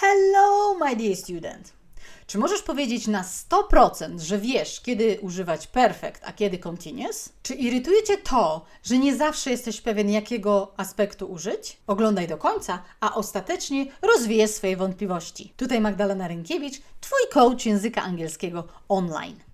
Hello, my dear student. Czy możesz powiedzieć na 100%, że wiesz, kiedy używać perfect, a kiedy continuous? Czy irytuje Cię to, że nie zawsze jesteś pewien, jakiego aspektu użyć? Oglądaj do końca, a ostatecznie rozwiję swoje wątpliwości. Tutaj Magdalena Rynkiewicz, Twój coach języka angielskiego online.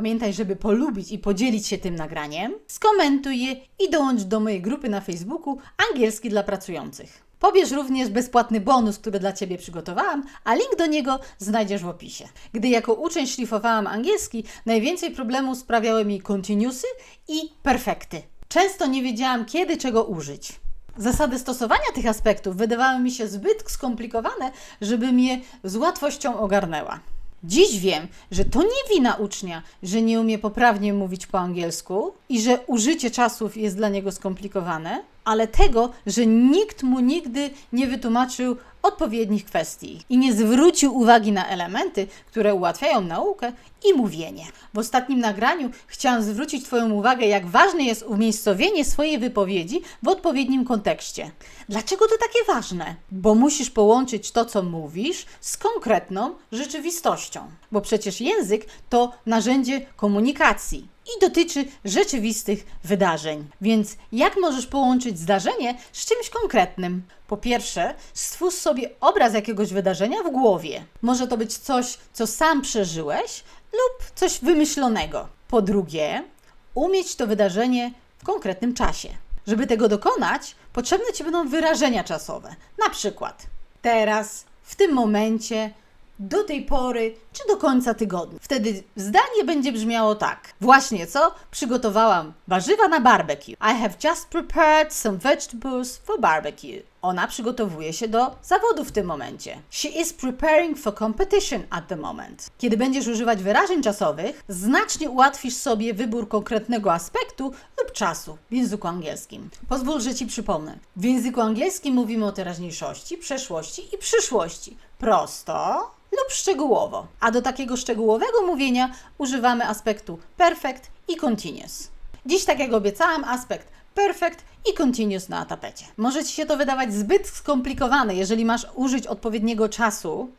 Pamiętaj, żeby polubić i podzielić się tym nagraniem, skomentuj je i dołącz do mojej grupy na Facebooku Angielski dla Pracujących. Pobierz również bezpłatny bonus, który dla Ciebie przygotowałam, a link do niego znajdziesz w opisie. Gdy jako uczeń szlifowałam angielski, najwięcej problemów sprawiały mi continuousy i perfekty. Często nie wiedziałam, kiedy czego użyć. Zasady stosowania tych aspektów wydawały mi się zbyt skomplikowane, żebym je z łatwością ogarnęła. Dziś wiem, że to nie wina ucznia, że nie umie poprawnie mówić po angielsku i że użycie czasów jest dla niego skomplikowane, ale tego, że nikt mu nigdy nie wytłumaczył odpowiednich kwestii i nie zwrócił uwagi na elementy, które ułatwiają naukę i mówienie. W ostatnim nagraniu chciałam zwrócić Twoją uwagę, jak ważne jest umiejscowienie swojej wypowiedzi w odpowiednim kontekście. Dlaczego to takie ważne? Bo musisz połączyć to, co mówisz, z konkretną rzeczywistością. Bo przecież język to narzędzie komunikacji i dotyczy rzeczywistych wydarzeń. Więc jak możesz połączyć zdarzenie z czymś konkretnym? Po pierwsze, stwórz sobie obraz jakiegoś wydarzenia w głowie. Może to być coś, co sam przeżyłeś lub coś wymyślonego. Po drugie, umieć to wydarzenie w konkretnym czasie. Żeby tego dokonać, potrzebne Ci będą wyrażenia czasowe. Na przykład teraz, w tym momencie, do tej pory czy do końca tygodnia. Wtedy zdanie będzie brzmiało tak. Właśnie co? Przygotowałam warzywa na barbecue. I have just prepared some vegetables for barbecue. Ona przygotowuje się do zawodu w tym momencie. She is preparing for competition at the moment. Kiedy będziesz używać wyrażeń czasowych, znacznie ułatwisz sobie wybór konkretnego aspektu lub czasu w języku angielskim. Pozwól, że Ci przypomnę. W języku angielskim mówimy o teraźniejszości, przeszłości i przyszłości. Prosto lub szczegółowo. A do takiego szczegółowego mówienia używamy aspektu perfect i continuous. Dziś, tak jak obiecałam, aspekt perfect i continuous na tapecie. Może Ci się to wydawać zbyt skomplikowane, jeżeli masz użyć odpowiedniego czasu,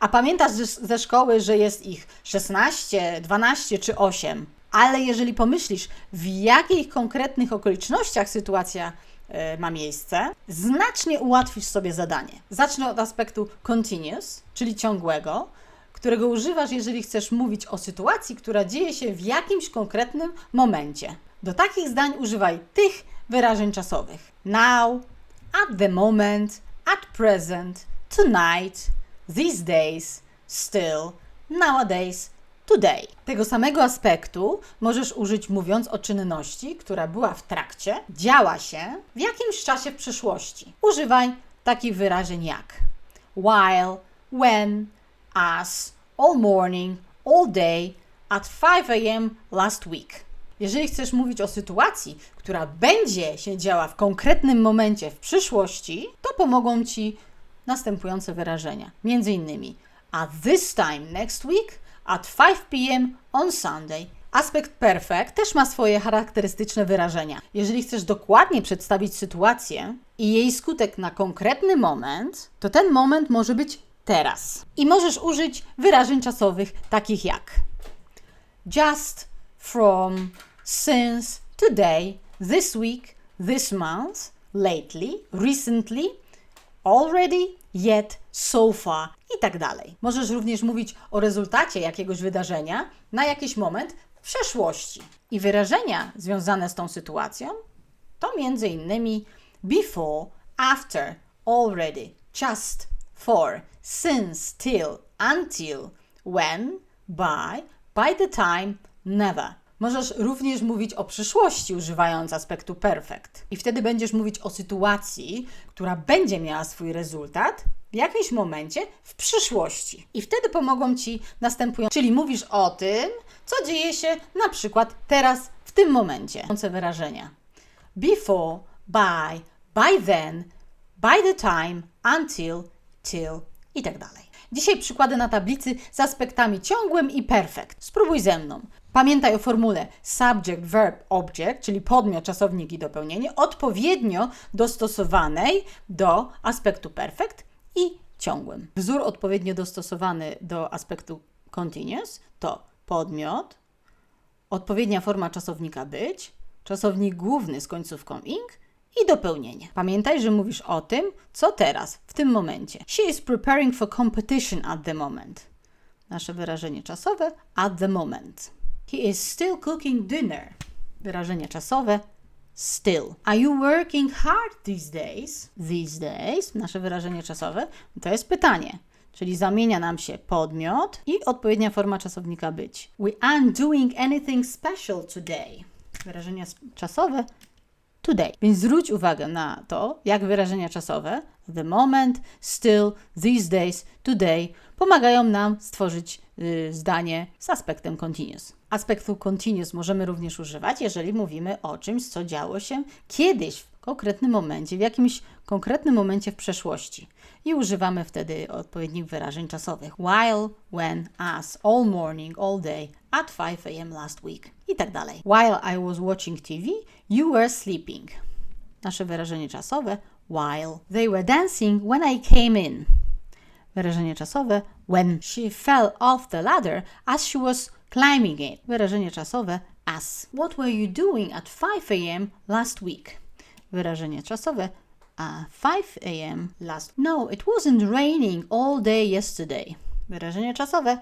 a pamiętasz ze szkoły, że jest ich 16, 12 czy 8. Ale jeżeli pomyślisz, w jakich konkretnych okolicznościach sytuacja y, ma miejsce, znacznie ułatwisz sobie zadanie. Zacznę od aspektu continuous, czyli ciągłego, którego używasz, jeżeli chcesz mówić o sytuacji, która dzieje się w jakimś konkretnym momencie. Do takich zdań używaj tych wyrażeń czasowych: now, at the moment, at present, tonight, these days, still, nowadays, today. Tego samego aspektu możesz użyć mówiąc o czynności, która była w trakcie, działa się w jakimś czasie w przeszłości. Używaj takich wyrażeń jak while, when, as, all morning, all day, at 5 a.m. last week. Jeżeli chcesz mówić o sytuacji, która będzie się działa w konkretnym momencie w przyszłości, to pomogą Ci następujące wyrażenia. Między innymi at this time next week, at 5 p.m. on Sunday. Aspekt perfect też ma swoje charakterystyczne wyrażenia. Jeżeli chcesz dokładnie przedstawić sytuację i jej skutek na konkretny moment, to ten moment może być teraz. I możesz użyć wyrażeń czasowych takich jak just, from, since, today, this week, this month, lately, recently, already, yet, so far i tak dalej. Możesz również mówić o rezultacie jakiegoś wydarzenia na jakiś moment w przeszłości. I wyrażenia związane z tą sytuacją to między innymi before, after, already, just, for, since, till, until, when, by, by the time, never. Możesz również mówić o przyszłości, używając aspektu perfect. I wtedy będziesz mówić o sytuacji, która będzie miała swój rezultat w jakimś momencie w przyszłości. I wtedy pomogą ci następujące, czyli mówisz o tym, co dzieje się na przykład teraz, w tym momencie. Wyrażenia. Before, by, by then, by the time, until, till i tak dalej. Dzisiaj przykłady na tablicy z aspektami ciągłym i perfect. Spróbuj ze mną. Pamiętaj o formule subject, verb, object, czyli podmiot, czasownik i dopełnienie, odpowiednio dostosowanej do aspektu perfect i ciągłym. Wzór odpowiednio dostosowany do aspektu continuous to podmiot, odpowiednia forma czasownika być, czasownik główny z końcówką ing i dopełnienie. Pamiętaj, że mówisz o tym, co teraz, w tym momencie. She is preparing for competition at the moment. Nasze wyrażenie czasowe at the moment. He is still cooking dinner. Wyrażenie czasowe still. Are you working hard these days? These days, nasze wyrażenie czasowe, to jest pytanie. Czyli zamienia nam się podmiot i odpowiednia forma czasownika być. We aren't doing anything special today. Wyrażenia s- czasowe today. Więc zwróć uwagę na to, jak wyrażenia czasowe the moment, still, these days, today pomagają nam stworzyć y, zdanie z aspektem continuous. Aspektu continuous możemy również używać, jeżeli mówimy o czymś, co działo się kiedyś, konkretnym momencie, w jakimś konkretnym momencie w przeszłości. I używamy wtedy odpowiednich wyrażeń czasowych. While, when, as, all morning, all day, at 5 a.m. last week i tak dalej. While I was watching TV, you were sleeping. Nasze wyrażenie czasowe while. They were dancing when I came in. Wyrażenie czasowe when. She fell off the ladder as she was climbing it. Wyrażenie czasowe as. What were you doing at 5 a.m. last week? Wyrażenie czasowe at 5 a.m. last. No, it wasn't raining all day yesterday. Wyrażenie czasowe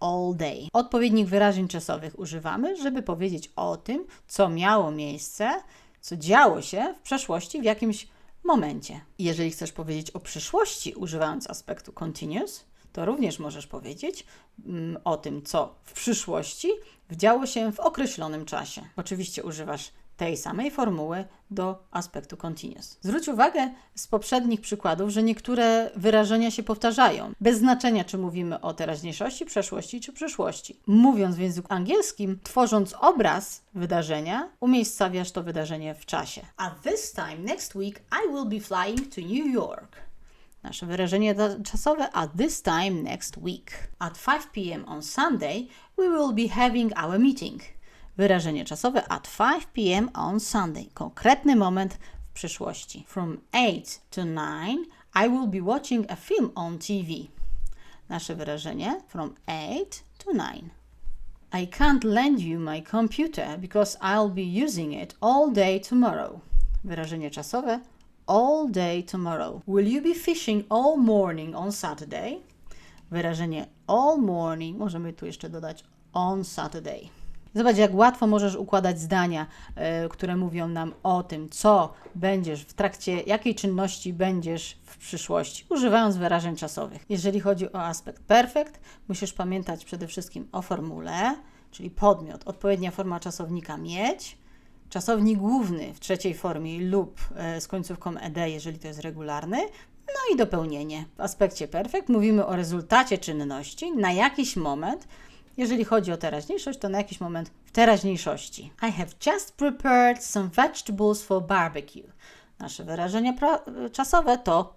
all day. Odpowiednich wyrażeń czasowych używamy, żeby powiedzieć o tym, co miało miejsce, co działo się w przeszłości w jakimś momencie. Jeżeli chcesz powiedzieć o przyszłości używając aspektu continuous, to również możesz powiedzieć mm, o tym, co w przyszłości działo się w określonym czasie. Oczywiście używasz tej samej formuły do aspektu continuous. Zwróć uwagę z poprzednich przykładów, że niektóre wyrażenia się powtarzają, bez znaczenia, czy mówimy o teraźniejszości, przeszłości czy przyszłości. Mówiąc w języku angielskim, tworząc obraz wydarzenia, umiejscawiasz to wydarzenie w czasie. At this time next week I will be flying to New York. Nasze wyrażenie czasowe at this time next week. At 5 p.m. on Sunday we will be having our meeting. Wyrażenie czasowe at 5 p.m. on Sunday. Konkretny moment w przyszłości. From 8 to 9 I will be watching a film on TV. Nasze wyrażenie from 8 to 9. I can't lend you my computer because I'll be using it all day tomorrow. Wyrażenie czasowe all day tomorrow. Will you be fishing all morning on Saturday? Wyrażenie all morning możemy tu jeszcze dodać on Saturday. Zobacz, jak łatwo możesz układać zdania, e, które mówią nam o tym, co będziesz w trakcie, jakiej czynności będziesz w przyszłości, używając wyrażeń czasowych. Jeżeli chodzi o aspekt perfect, musisz pamiętać przede wszystkim o formule, czyli podmiot, odpowiednia forma czasownika mieć, czasownik główny w trzeciej formie lub e, z końcówką ed, jeżeli to jest regularny, no i dopełnienie. W aspekcie perfect mówimy o rezultacie czynności na jakiś moment. Jeżeli chodzi o teraźniejszość, to na jakiś moment w teraźniejszości. I have just prepared some vegetables for barbecue. Nasze wyrażenie pra- czasowe to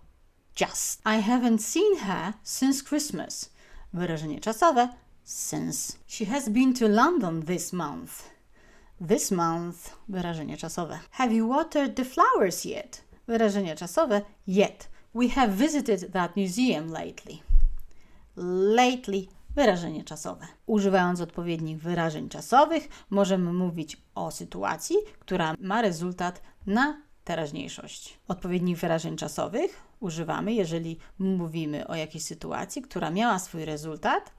just. I haven't seen her since Christmas. Wyrażenie czasowe since. She has been to London this month. This month. Wyrażenie czasowe. Have you watered the flowers yet? Wyrażenie czasowe yet. We have visited that museum lately. Lately. Wyrażenie czasowe. Używając odpowiednich wyrażeń czasowych, możemy mówić o sytuacji, która ma rezultat na teraźniejszość. Odpowiednich wyrażeń czasowych używamy, jeżeli mówimy o jakiejś sytuacji, która miała swój rezultat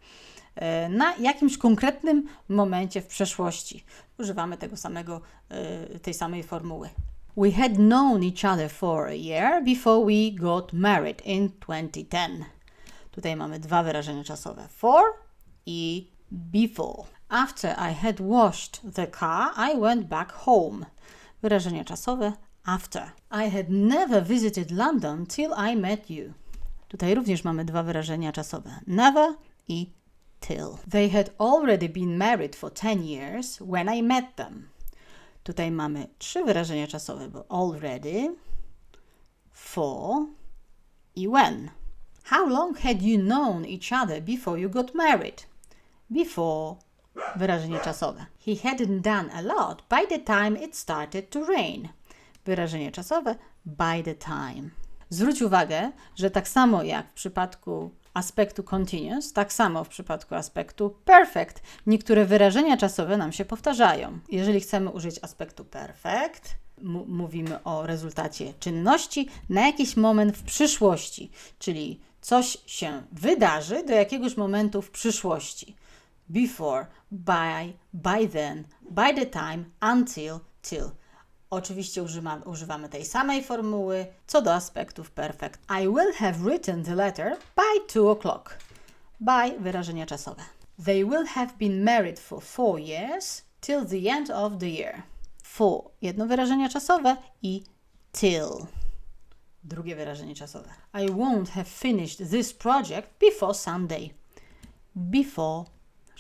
e, na jakimś konkretnym momencie w przeszłości. Używamy tego samego, e, tej samej formuły. We had known each other for a year before we got married in 2010. Tutaj mamy dwa wyrażenia czasowe: for i before. After I had washed the car, I went back home. Wyrażenie czasowe after. I had never visited London till I met you. Tutaj również mamy dwa wyrażenia czasowe: never i till. They had already been married for 10 years when I met them. Tutaj mamy trzy wyrażenia czasowe, bo already, for i when. How long had you known each other before you got married? Before Wyrażenie czasowe. He hadn't done a lot by the time it started to rain. Wyrażenie czasowe by the time. Zwróć uwagę, że tak samo jak w przypadku aspektu continuous, tak samo w przypadku aspektu perfect, niektóre wyrażenia czasowe nam się powtarzają. Jeżeli chcemy użyć aspektu perfect, mówimy o rezultacie czynności na jakiś moment w przyszłości, czyli coś się wydarzy do jakiegoś momentu w przyszłości. Before, by, by then, by the time, until, till. Oczywiście używamy, używamy tej samej formuły co do aspektów perfect. I will have written the letter by two o'clock. By wyrażenia czasowe. They will have been married for four years till the end of the year. For jedno wyrażenie czasowe i till drugie wyrażenie czasowe. I won't have finished this project before Sunday. Before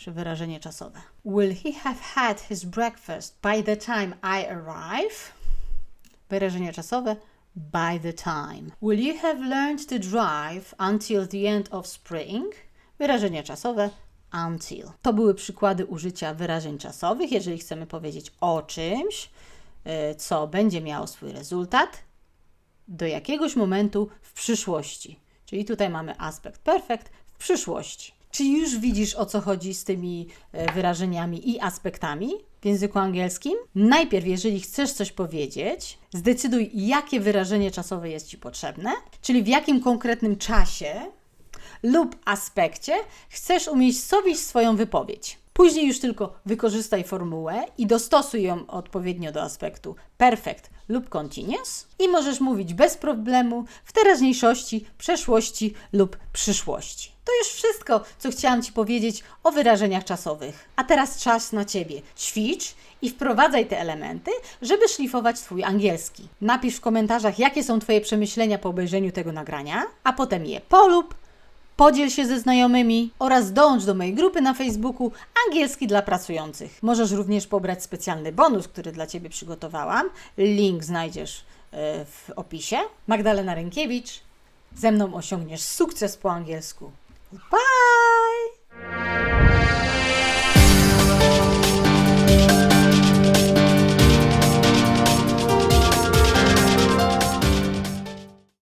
wyrażenie czasowe. Will he have had his breakfast by the time I arrive? Wyrażenie czasowe by the time. Will you have learned to drive until the end of spring? Wyrażenie czasowe until. To były przykłady użycia wyrażeń czasowych, jeżeli chcemy powiedzieć o czymś, y, co będzie miało swój rezultat do jakiegoś momentu w przyszłości. Czyli tutaj mamy aspekt perfect w przyszłości. Czy już widzisz o co chodzi z tymi e, wyrażeniami i aspektami w języku angielskim? Najpierw, jeżeli chcesz coś powiedzieć, zdecyduj, jakie wyrażenie czasowe jest Ci potrzebne, czyli w jakim konkretnym czasie lub aspekcie chcesz umiejscowić swoją wypowiedź. Później już tylko wykorzystaj formułę i dostosuj ją odpowiednio do aspektu perfect lub continuous i możesz mówić bez problemu w teraźniejszości, przeszłości lub przyszłości. To już wszystko, co chciałam Ci powiedzieć o wyrażeniach czasowych. A teraz czas na Ciebie. Ćwicz i wprowadzaj te elementy, żeby szlifować Twój angielski. Napisz w komentarzach, jakie są Twoje przemyślenia po obejrzeniu tego nagrania, a potem je polub, Podziel się ze znajomymi oraz dołącz do mojej grupy na Facebooku Angielski dla Pracujących. Możesz również pobrać specjalny bonus, który dla Ciebie przygotowałam. Link znajdziesz e, w opisie. Magdalena Rękiewicz. Ze mną osiągniesz sukces po angielsku. Pa!